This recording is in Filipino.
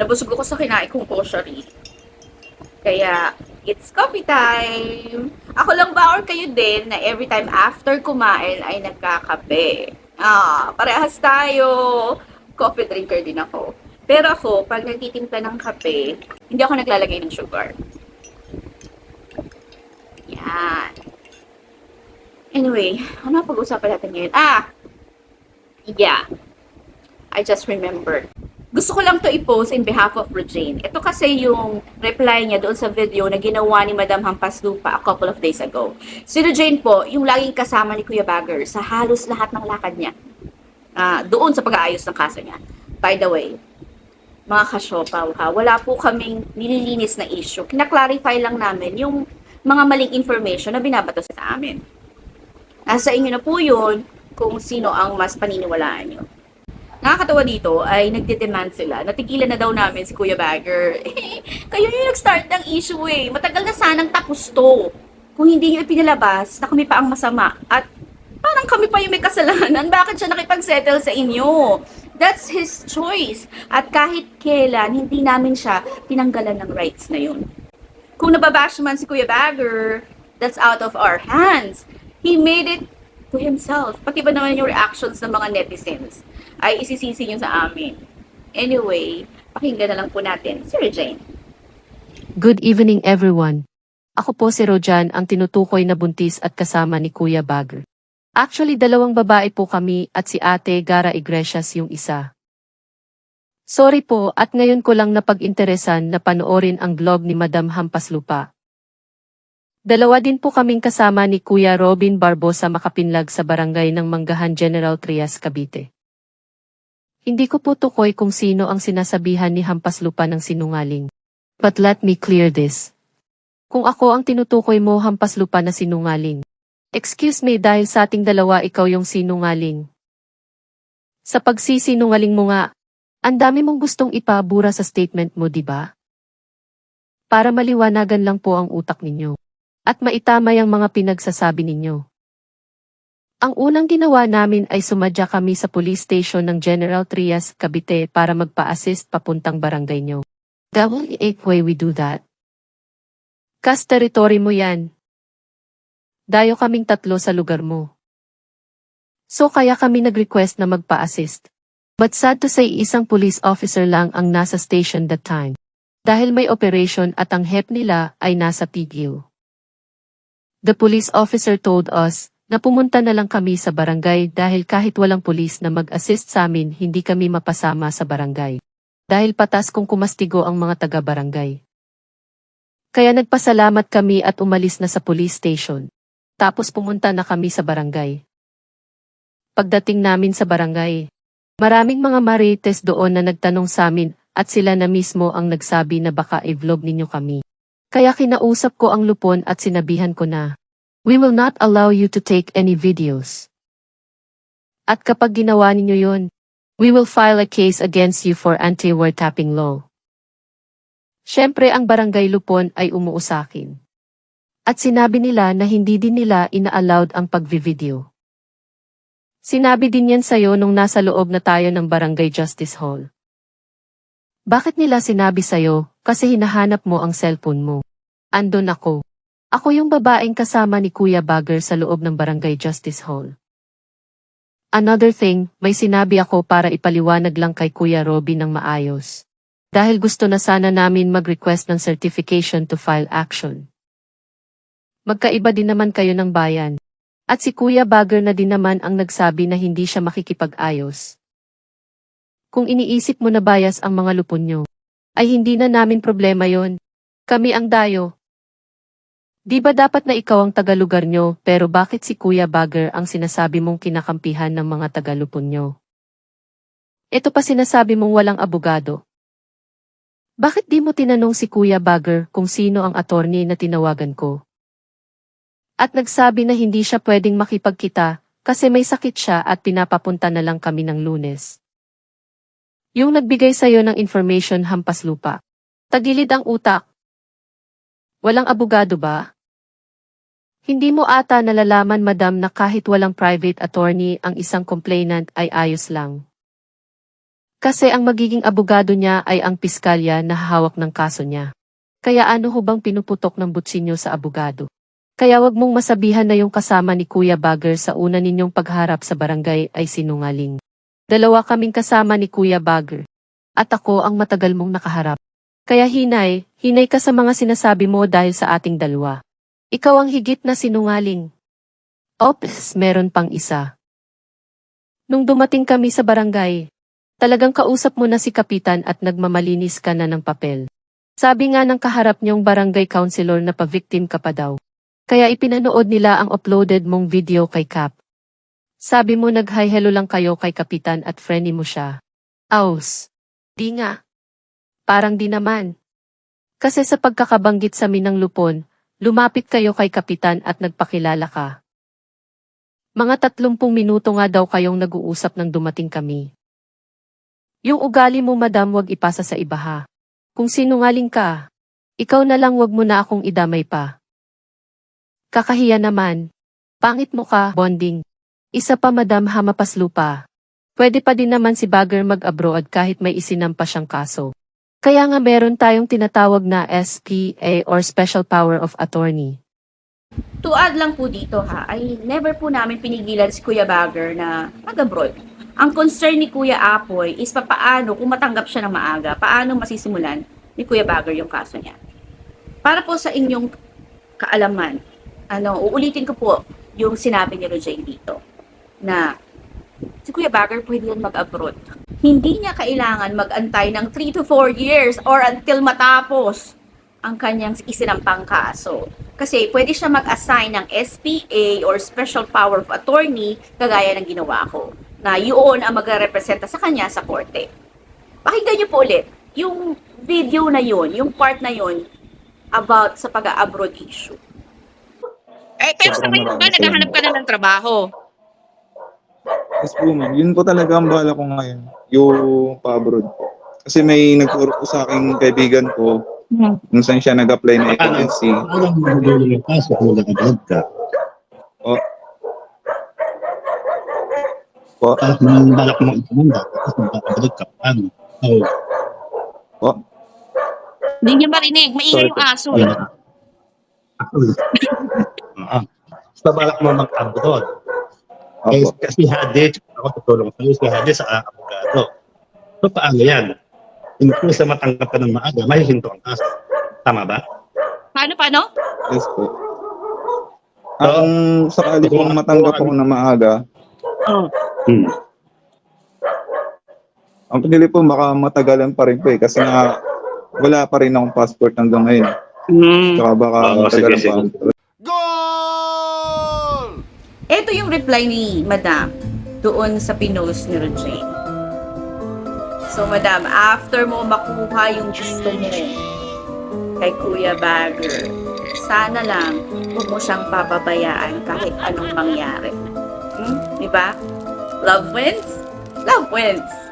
Nabusog ako sa kinain kong grocery. Kaya, it's coffee time! Ako lang ba or kayo din na every time after kumain ay nagkakape? Ah, parehas tayo. Coffee drinker din ako. Pero ako, pag nagtitimpla ng kape, hindi ako naglalagay ng sugar. Yan. Anyway, ano pag-usapan natin ngayon? Ah! Yeah. I just remembered. Gusto ko lang to i-post in behalf of Regine. Ito kasi yung reply niya doon sa video na ginawa ni Madam Hampas Lupa a couple of days ago. Si Regine po, yung laging kasama ni Kuya Bagger sa halos lahat ng lakad niya. Ah, doon sa pag-aayos ng kaso niya. By the way, mga kasyopaw ha, wala po kaming nililinis na issue. Kinaklarify lang namin yung mga maling information na binabato sa amin. Nasa inyo na po yun kung sino ang mas paniniwalaan nyo. Nakakatawa dito ay nagdedemand sila. Natigilan na daw namin si Kuya Bagger. Kayo yung nag-start ng issue eh. Matagal na sanang tapos to. Kung hindi nyo ipinalabas na kami pa ang masama at parang kami pa yung may kasalanan, bakit siya nakipag-settle sa inyo? That's his choice. At kahit kailan, hindi namin siya tinanggalan ng rights na yun. Kung nababash man si Kuya Bagger, that's out of our hands. He made it to himself. Pati ba naman yung reactions ng mga netizens ay isisisi nyo sa amin. Anyway, pakinggan na lang po natin si Regine. Good evening everyone. Ako po si Rojan ang tinutukoy na buntis at kasama ni Kuya Bagger. Actually dalawang babae po kami at si ate Gara Iglesias yung isa. Sorry po at ngayon ko lang napag-interesan na panoorin ang vlog ni Madam Hampas Lupa. Dalawa din po kaming kasama ni Kuya Robin Barbosa makapinlag sa barangay ng Manggahan General Trias, Cavite. Hindi ko po tukoy kung sino ang sinasabihan ni Hampas Lupa ng sinungaling. But let me clear this. Kung ako ang tinutukoy mo hampas lupa na sinungaling. Excuse me dahil sa ating dalawa ikaw yung sinungaling. Sa pagsisinungaling mo nga, ang dami mong gustong ipabura sa statement mo di ba? Para maliwanagan lang po ang utak ninyo. At maitamay ang mga pinagsasabi ninyo. Ang unang ginawa namin ay sumadya kami sa police station ng General Trias, Cavite para magpa-assist papuntang barangay nyo. The only way we do that. Kas territory mo yan. Dayo kaming tatlo sa lugar mo. So kaya kami nag-request na magpa-assist. But sad to say isang police officer lang ang nasa station that time. Dahil may operation at ang HEP nila ay nasa Tigil. The police officer told us na pumunta na lang kami sa barangay dahil kahit walang police na mag-assist sa amin hindi kami mapasama sa barangay. Dahil patas kung kumastigo ang mga taga-barangay. Kaya nagpasalamat kami at umalis na sa police station. Tapos pumunta na kami sa barangay. Pagdating namin sa barangay, maraming mga marites doon na nagtanong sa amin at sila na mismo ang nagsabi na baka i-vlog ninyo kami. Kaya kinausap ko ang lupon at sinabihan ko na, We will not allow you to take any videos. At kapag ginawa ninyo yon, we will file a case against you for anti-wiretapping law. Siyempre ang barangay Lupon ay umuusakin. At sinabi nila na hindi din nila ina-allowed ang pagvivideo. Sinabi din yan sa'yo nung nasa loob na tayo ng Barangay Justice Hall. Bakit nila sinabi sa'yo? Kasi hinahanap mo ang cellphone mo. Andon ako. Ako yung babaeng kasama ni Kuya Bagger sa loob ng Barangay Justice Hall. Another thing, may sinabi ako para ipaliwanag lang kay Kuya Robby ng maayos. Dahil gusto na sana namin mag-request ng certification to file action. Magkaiba din naman kayo ng bayan. At si Kuya Bagger na din naman ang nagsabi na hindi siya makikipag-ayos. Kung iniisip mo na bias ang mga lupon nyo, ay hindi na namin problema yon. Kami ang dayo. Di ba dapat na ikaw ang tagalugar nyo, pero bakit si Kuya Bagger ang sinasabi mong kinakampihan ng mga tagalupon nyo? Ito pa sinasabi mong walang abogado. Bakit di mo tinanong si Kuya Bagger kung sino ang attorney na tinawagan ko? At nagsabi na hindi siya pwedeng makipagkita kasi may sakit siya at pinapapunta na lang kami ng lunes. Yung nagbigay sa'yo ng information hampas lupa. Tagilid ang utak. Walang abogado ba? Hindi mo ata nalalaman madam na kahit walang private attorney ang isang complainant ay ayos lang. Kasi ang magiging abogado niya ay ang piskalya na hawak ng kaso niya. Kaya ano ho bang pinuputok ng butsinyo sa abogado? Kaya wag mong masabihan na yung kasama ni Kuya Bagger sa una ninyong pagharap sa barangay ay sinungaling. Dalawa kaming kasama ni Kuya Bagger. At ako ang matagal mong nakaharap. Kaya hinay, hinay ka sa mga sinasabi mo dahil sa ating dalawa. Ikaw ang higit na sinungaling. Ops, meron pang isa. Nung dumating kami sa barangay, talagang kausap mo na si Kapitan at nagmamalinis ka na ng papel. Sabi nga ng kaharap niyong barangay counselor na pa-victim ka pa daw. Kaya ipinanood nila ang uploaded mong video kay Cap. Sabi mo nag-hi hello lang kayo kay Kapitan at friendly mo siya. Aus. Di nga. Parang di naman. Kasi sa pagkakabanggit sa Minang Lupon, lumapit kayo kay Kapitan at nagpakilala ka. Mga tatlumpung minuto nga daw kayong nag-uusap nang dumating kami. Yung ugali mo madam wag ipasa sa iba ha. Kung sinungaling ka, ikaw na lang wag mo na akong idamay pa. Kakahiya naman. Pangit mo ka, bonding. Isa pa madam hamapas lupa. Pwede pa din naman si Bagger mag-abroad kahit may isinampa siyang kaso. Kaya nga meron tayong tinatawag na SPA or Special Power of Attorney. To add lang po dito ha, ay never po namin pinigilan si Kuya Bagger na mag-abroad. Ang concern ni Kuya Apoy is papaano kung matanggap siya ng maaga, paano masisimulan ni Kuya Bagger yung kaso niya. Para po sa inyong kaalaman, ano, uulitin ko po yung sinabi ni Rojay dito na si Kuya Bagger pwede yan mag-abroad. Hindi niya kailangan mag-antay ng 3 to 4 years or until matapos ang kanyang isinampang kaso. Kasi pwede siya mag-assign ng SPA or Special Power of Attorney kagaya ng ginawa ko na yun ang magre-representa sa kanya sa korte. Pakinggan niyo po ulit yung video na yun, yung part na yun about sa pag-abroad issue. Eh, pero sa ngayon ba, naghahanap ka na ng trabaho? Yes po, ma'am. Yun po talaga ang bala ko ngayon. Yung pa-abroad po. Kasi may nagturo po sa aking kaibigan ko kung saan siya nag-apply na agency. Alam mo magulo yung kaso kung nag-abroad ka. O. Po. Tapos nung balak mo itumanda, tapos nag-abroad ka. Ano? So, Po. Hindi niya marinig. Maingay Sorry yung aso. ayun. Ah. Basta balak mo mag-abroad. Eh, Opo. kasi Hadi, ako tutulong sa'yo, si Hadi sa abogado. So, paano yan? Kung sa matanggap ka ng maaga, mahihinto ang kaso. Tama ba? Paano, paano? Yes po. Ang sakali pong matanggap ako na maaga, Hmm. ang pinili po baka matagalan pa rin po eh. Kasi nga wala pa rin akong passport hanggang ngayon. Hmm. Saka baka sige, matagalan pa. sige. Goal! Ito yung reply ni Madam doon sa pinost ni Regine. So, Madam, after mo makuha yung gusto mo kay Kuya Bagger, sana lang huwag mo siyang papabayaan kahit anong mangyari. Hmm? Diba? Love wins? Love wins.